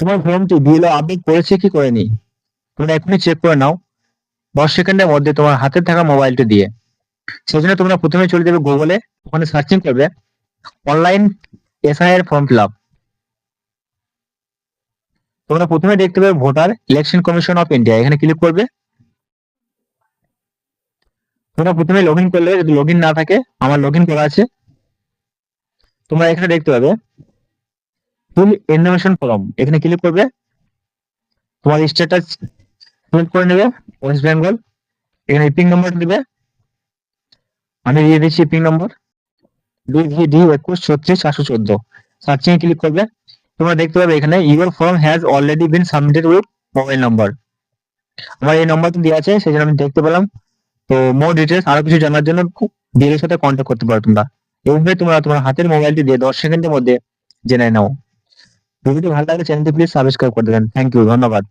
তোমার ফর্মটি BLO update করেছে কি করেনি? তোমরা এখনই চেক করে নাও। দশ সেকেন্ডের মধ্যে তোমার হাতে থাকা মোবাইলটি দিয়ে। সেই জন্য তোমরা প্রথমে চলে যাবে গুগলে ওখানে সার্চিং করবে অনলাইন এসআই এর ফর্ম ফিল আপ তোমরা প্রথমে দেখতে পাবে voter election commission of India এখানে ক্লিক করবে। তোমরা প্রথমে লগ ইন করলে, যদি লগ ইন না থাকে, আমার লগ ইন করা আছে। তোমরা এখানে দেখতে পাবে ফুল ইনফরমেশন ফর্ম এখানে ক্লিক করবে। তোমার স্ট্যাটাস সিলেক্ট করে নেবে ওয়েস্ট বেঙ্গল এখানে পিং নম্বর দিবে। আমি দিয়ে দিচ্ছি পিং নম্বর দুই ভি ডি একুশ, ছত্রিশ চারশো চোদ্দ। সার্চিং এ ক্লিক করবে। তোমরা দেখতে পাবে এখানে your form has already been submitted with mobile number আমার এই নম্বরটি দেওয়া আছে, সেই জন্য আমি দেখতে পেলাম। তো মোর ডিটেলস আরও কিছু জানার জন্য ডিএর সাথে কন্ট্যাক্ট করতে পারো তোমরা। এইভাবে তোমরা তোমার হাতের মোবাইলটি দিয়ে দশ সেকেন্ডের মধ্যে জেনে নাও। ভিডিওটি ভালো লাগলে চ্যানেলটি প্লিজ সাবস্ক্রাইব করে দেবেন। থ্যাংক ইউ ধন্যবাদ।